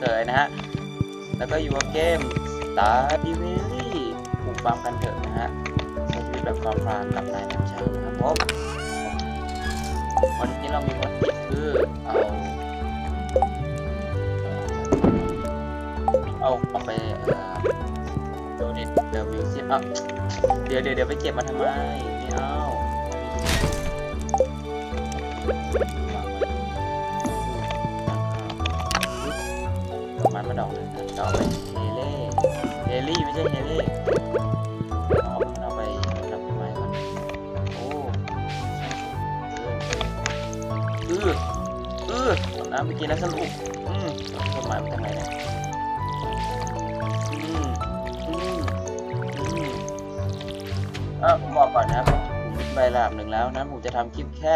เคยนะฮะ แล้วก็อยู่กับเกม Star d i v i l y ปลูกฟาร์มกันเถอะนะฮะใช้ชีวิตแบบฟามฟาร์มกับนายน้ำชานะครับผมวันนี้เรามีภารกิจคือเอาเอาเอาไปเอ่อโดเนทเดอะมิวเซียมอะเดี๋ยวเดี๋ยวเดี๋ยวไปเก็บมาทำไมไม่เอา มาดอกหนึงนะจะเอาไปเฮเล่เฮลี่ไม่ใช่เฮเล่เอามันเอาไปทำต้นไม้ก่อนโอ้ออเออเอน้ำไปกินแล้วสรุปอืมเอาต้นไม้มาทำไมเนี่ยอืมอืมอืมเออผมบอกก่อนนะครับผมใบลาบหนึ่งแล้วนะผมจะทำคลิปแค่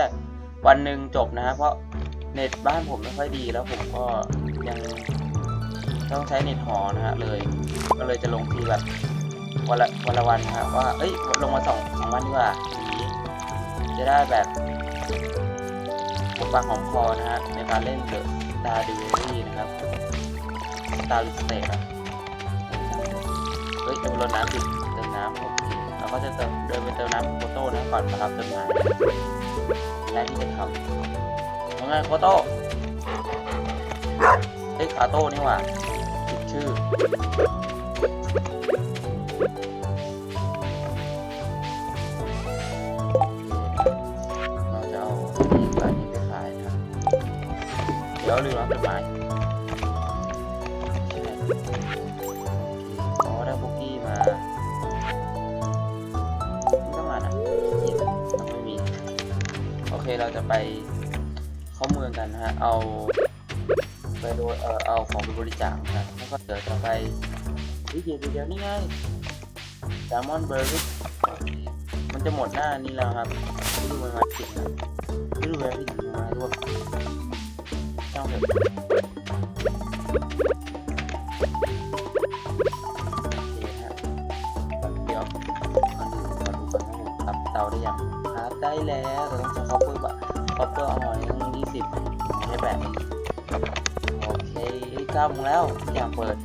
วันหนึ่งจบนะฮะเพราะเน็ตบ้านผมไม่ค่อยดีแล้วผมก็ยัง ต้องใช้เน็ตหอนะฮะเลย ก็เลยจะลงทีแบบวันละวันละวันะครับว่า เอ้ยลงมาสองสองวันดีกว่าทีนี้จะได้แบบผมปากหอมคอนะฮะในการเล่นเดอะตาดิวรี่นะครับตาลิสเตทอะเฮ้ยจะไปรดน้ำดิเติมน้ำโอเคเราก็จะเติมเดินไปเติมน้ำโคโต้นะก่อนมารับต้นไม้แรกที่จะทำว่าไงโคโต้เฮ้ยคาโต้นี่หว่า ชื่อ เราจะเอาอันนี้ไปนี้ไปขายนะเดี๋ยวลืมรับต้นไม้ แล้วก็เดี๋ยวจะไปเฮ้ยเดี๋ยวเดียวนี่ไงแซลมอนเบอร์รี่มันจะหมดหน้านี้แล้วครับไม่ดูมันมาผิดนะไม่ดูเวลาผิดมาด้วยช่างเถอะ เก้าโมงแล้วอย่างเปิด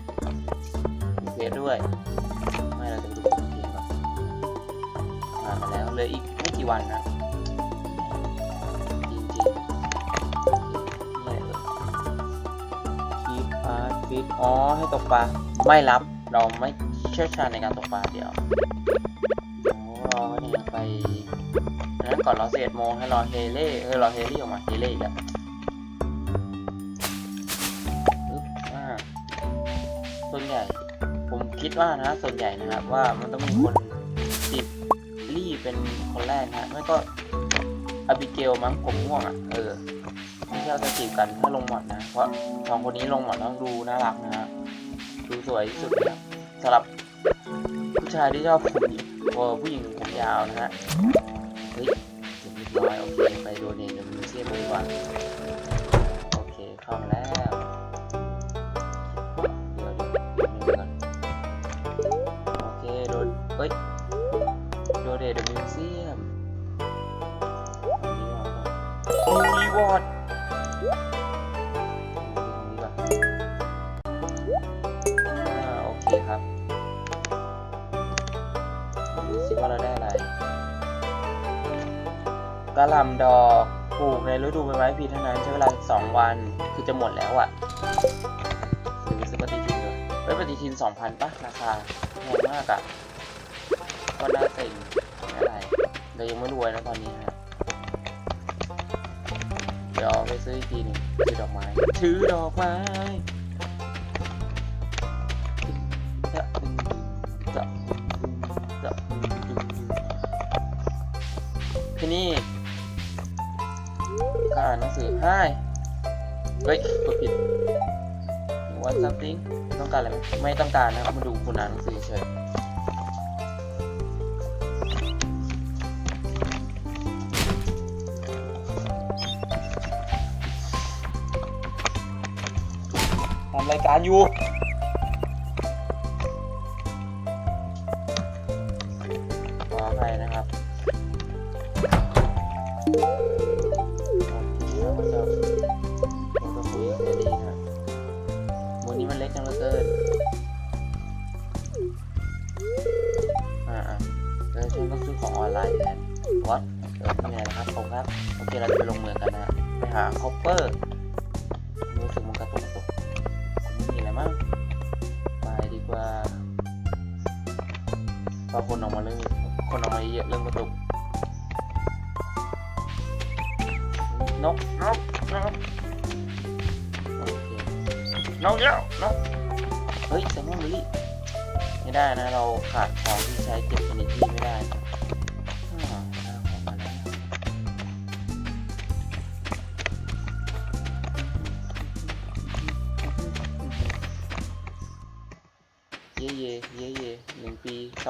มีเฟซด้วย ไม่เราจะดูเกมก่อนมามาแล้วเลยอีกไม่กี่วันนะจริงจริงๆนี่เลยคีปอาร์ฟิตอ๋อให้ตกปลาไม่รับเราไม่เชี่ยวชาญในการตกปลาเดี๋ยวเรอเนี่ยไปนั้นก่อนรอสิบเอ็ดโมงให้รอเฮเล่เออรอเฮเล่ออกมาเฮเล่อีกแล้ว ใหญ่ ผมคิดว่านะส่วนใหญ่นะครับว่ามันต้องมีคนจีบลี่เป็นคนแรกนะไม่ก็อบิเกลมั้งผมง่วงอะเออไม่ใช่เราจะจีบกันถ้าลงหมดนะ เพราะสองคนนี้ลงหมดต้องดูน่ารักนะฮะดูสวยที่สุดนะสำหรับผู้ชายที่ชอบผมเออผู้หญิงผมยาวนะฮะเฮ้ยเสร็จเรียบร้อยโอเคไปโดเนทเดอะมิวเซียมดีกว่าโอเคเข้ามาแล้ว ดูสิว่าเราได้อะไรกระหล่ำดอกปลูกในฤดูใบไม้ผลิเท่านั้นใช้เวลาสองวันคือจะหมดแล้วอะซื้อซื้อปฏิทินด้วยเฮ้ยปฏิทินสองพันปะราคาแพงมากอะ่ะก็น่าเซ็งอะไรเรายังไม่รวยนะตอนนี้ฮะเดี๋ยวไปซื้ออีกทีนึงซื้อดอกไม้ซื้อดอกไม้ งสือให้เฮ้ยกดผิด what something ต้องการอะไรไหมไม่ต้องการนะครับ มาดูคุณอ่านหนังสือเฉยทำรายการอยู่ โอเคเราจะไปลงเมืองกันนะไปหาคอปเปอร์รู้สึกมันกระตุกกระตุกผมไม่มีอะไรมั้งไปดีกว่าพอคนออกมาเริ่มคนออกมาเยอะเริ่มกระตุกนกนกนกโอเคนกเยอะนกเฮ้ยแซลมอนลี่ไม่ได้นะ เราขาดของที่ใช้เก็บชนิดที่ไม่ได้นะ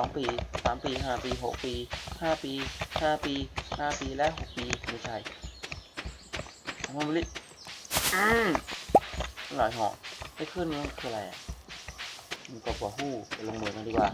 องปีสามปีห้าปีหกปีห้าปีห้าปีห้าปีและหกปีไม่ใช่แซลมอนลิลลี่อืมอร่อยเหาะไอ้ขึ้นนี้คืออะไรอะมันก็บอกฮู้ไปลงมือกันดีกว่า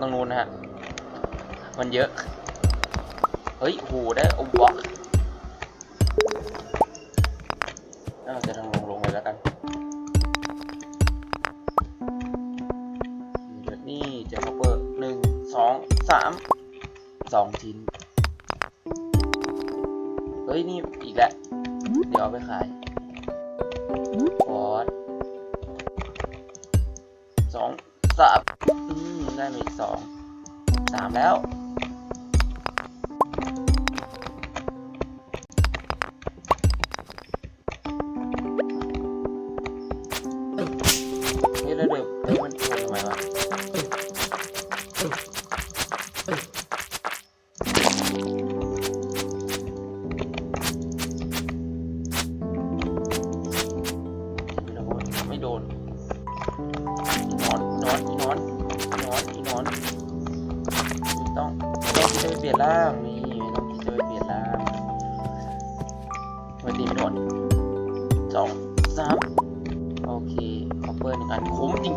ตรงนู้นนะฮะ มันเยอะ เฮ้ยโหได้โอ้บล็อกน่าจะทางลงลงเลยแล้วกันเดี๋ยวนี่เจอคอปเปอร์หนึ่งสองสามสองชิ้น เฮ้ย นี่อีกแล้ว เดี๋ยวเอาไปขายฟอสสองสามอืม ได้มาอีกสองสามแล้ว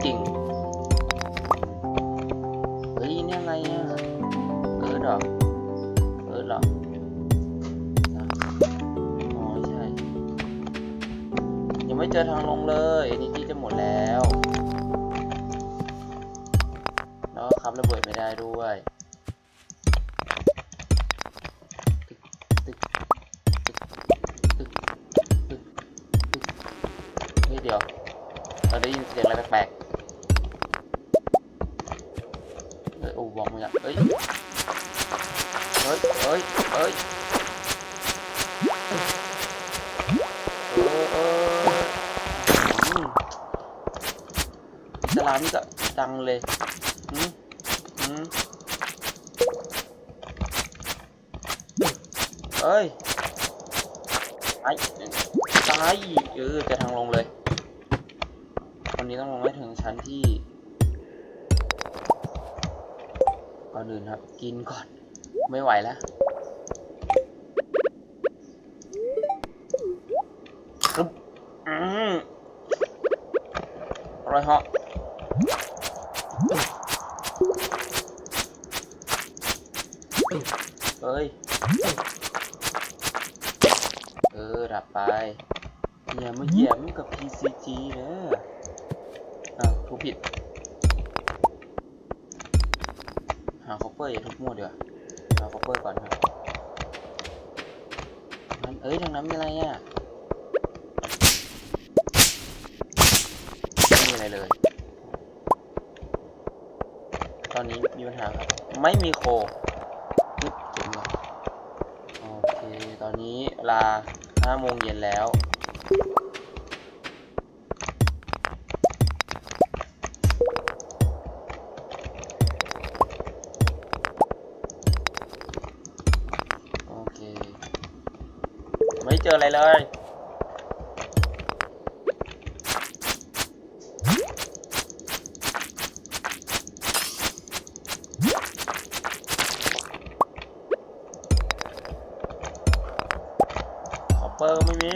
ริงๆ เฮ้ยนี่อะไรอะเอิร์ดเหรอเอิร์ดเหรอนะอ๋อใช่ ยังไม่เจอทางลงเลยอันนี้ที่จะหมดแล้ว แล้วก็ขับระเบิดไม่ได้ด้วยเฮ้ยเดี๋ยว เราได้ยินเสียงอะไรแปลกๆ เอ้บอกมึงอะเฮ้ยเฮ้ยเฮ้ยเฮ้ย เออเออสลามนี่ก็ดังเลยอืมอืมเอ้ยไอ้ตายเออจะทางลงเลย วันนี้ต้องลงให้ถึงชั้นที่ ก่อนอื่นครับ กินก่อน ไม่ไหวแล้วครับอืมอร่อยเหาะเอ้ย เออดับไปอย่ามาเหยียบกับ PCG นะอ้าวทุกผิด หาคอปเปอร์อย่าทุบมั่วเดี๋ยวหาคอปเปอร์ก่อนครับมันเอ้ยทางนั้นมีอะไรเนี่ยไม่มีอะไรเลย ตอนนี้มีปัญหาครับ ไม่มีโคปึ๊บเก็บมโอเค ตอนนี้เวลา5โมงเย็นแล้ว เจออะไรเลย คอปเปอร์ไม่มี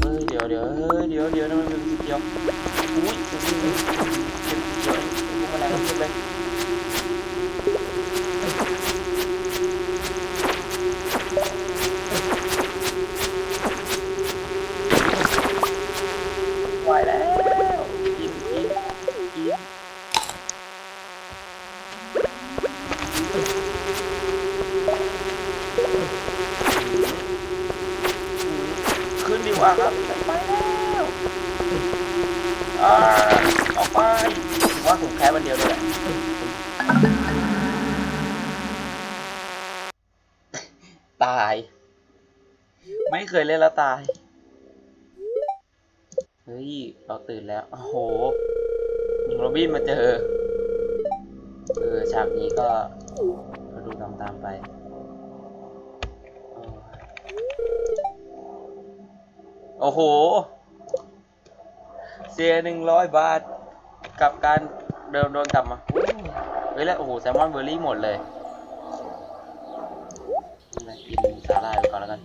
เฮ้ย เดี๋ยวเดี๋ยวเฮ้ย เดี๋ยวเดี๋ยวนะมันเป็นสีเขียวอุ้ย ไม่เคยเล่นแล้วตาย เฮ้ย เราตื่นแล้ว โอ้โหยิงโรบินมาเจอ เออ ฉากนี้ก็ก็ดูตามตามๆไป โอ้โห เสียหนึ่งร้อยบาท กับการเดินโดนกลับมา เฮ้ยแล้ว โอ้โห แซลมอนเบอร์รี่หมดเลยกินสาหร่ายไปก่อนแล้วกัน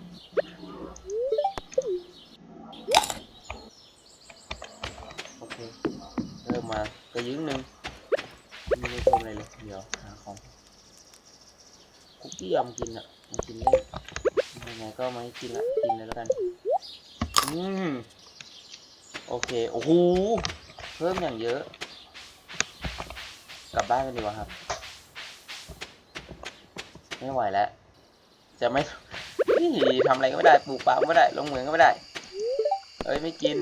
โอเค เริ่มมากระยึ้งหนึ่งไม่ได้เพิ่มอะไรเลย เดี๋ยวหาของคุกกี้ยำกินอะมากินเล่นยังไงก็ไม่กินละกินเลยแล้วกัน อืมโอเค โอ้โห เพิ่มอย่างเยอะ กลับบ้านกันดีกว่าครับ ไม่ไหวแล้ว จะไม่ทำอะไรก็ไม่ได้ ปลูกปลาก็ไม่ได้ ลงเหมืองก็ไม่ได้ เอ้ย ไม่กิน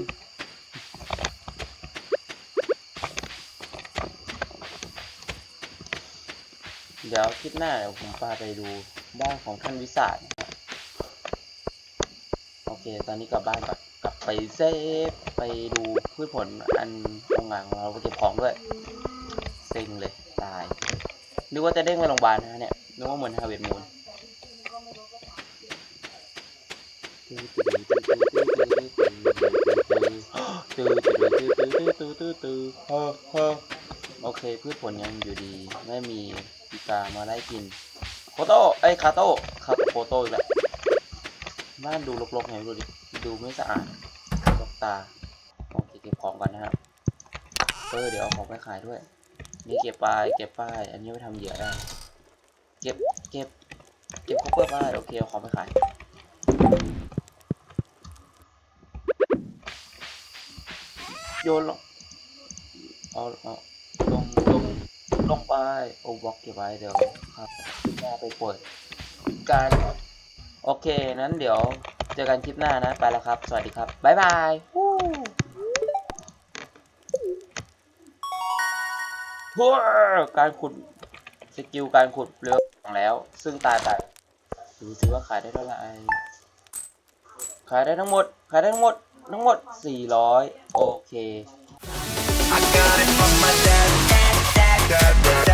เดี๋ยวคลิปหน้าเดี๋ยวผมพาไปดูบ้านของท่านวิสาทนะครับโอเค ตอนนี้กลับบ้านก่อนกลับไปเซฟไปดูพืชผลอันโรงงานของเราไปเก็บของด้วยเซ็งเลยตายนึกว่าจะเด้งไปโรงพยาบาลนะเนี่ยนึกว่าเหมือนฮาเวิร์ดมูนโอเคพืชผลยังอยู่ดีไม่มี ปีกามาไล่กินโคโต้เอ้คาโต้คาโคโต้อีกแล้วบ้านดูรกๆไงไม่รู้ดิดูไม่สะอาดลกตาโอเคเก็บของก่อนนะครับเออเดี๋ยวเอาของไปขายด้วย นี่เก็บปลายเก็บป้าย อันนี้ไปทำเหยื่อได้ เก็บเก็บเก็บคอปเปอร์ป้ายโอเคเอาของไปขายโยนลงเอาเอา ลงไปโอ้บล็อกเก็บไว้เดี๋ยวครับหน้าไปเปิดการโอเคนั้นเดี๋ยวเจอกันคลิปหน้านะ ไปแล้วครับ สวัสดีครับ บ๊ายบายการขุดสกิลการขุดเรือของแล้ว ซึ่งตายไปดูสิว่าขายได้เท่าไหร่ขายได้ทั้งหมด ขายได้ทั้งหมด ทั้งหมด 400 โอเค that way.